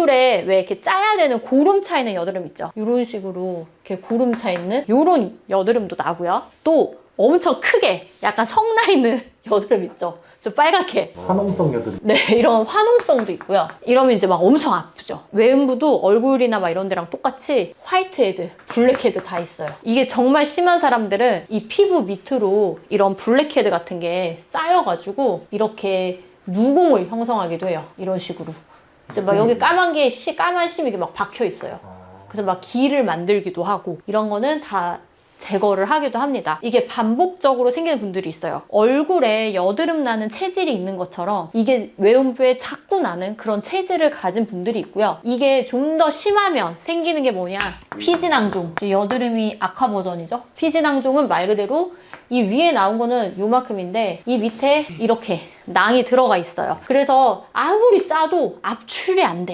얼굴에 왜 이렇게 짜야 되는 고름 차 있는 여드름 있죠? 이런 식으로 이렇게 고름 차 있는 이런 여드름도 나고요. 또 엄청 크게 약간 성나 있는 여드름 있죠? 좀 빨갛게. 화농성 여드름. 네, 이런 화농성도 있고요. 이러면 이제 막 엄청 아프죠. 외음부도 얼굴이나 막 이런 데랑 똑같이 화이트 헤드, 블랙 헤드 다 있어요. 이게 정말 심한 사람들은 이 피부 밑으로 이런 블랙 헤드 같은 게 쌓여가지고 이렇게 누공을 형성하기도 해요. 이런 식으로. 이제 막 여기 까만 게, 시, 까만 심이 막 박혀 있어요. 그래서 막 기를 만들기도 하고 이런 거는 다 제거를 하기도 합니다. 이게 반복적으로 생기는 분들이 있어요. 얼굴에 여드름 나는 체질이 있는 것처럼 이게 외음부에 자꾸 나는 그런 체질을 가진 분들이 있고요. 이게 좀 더 심하면 생기는 게 뭐냐? 피지낭종. 여드름이 악화 버전이죠. 피지낭종은 말 그대로 이 위에 나온 거는 요만큼인데 이 밑에 이렇게 낭이 들어가 있어요. 그래서 아무리 짜도 압출이 안 돼요.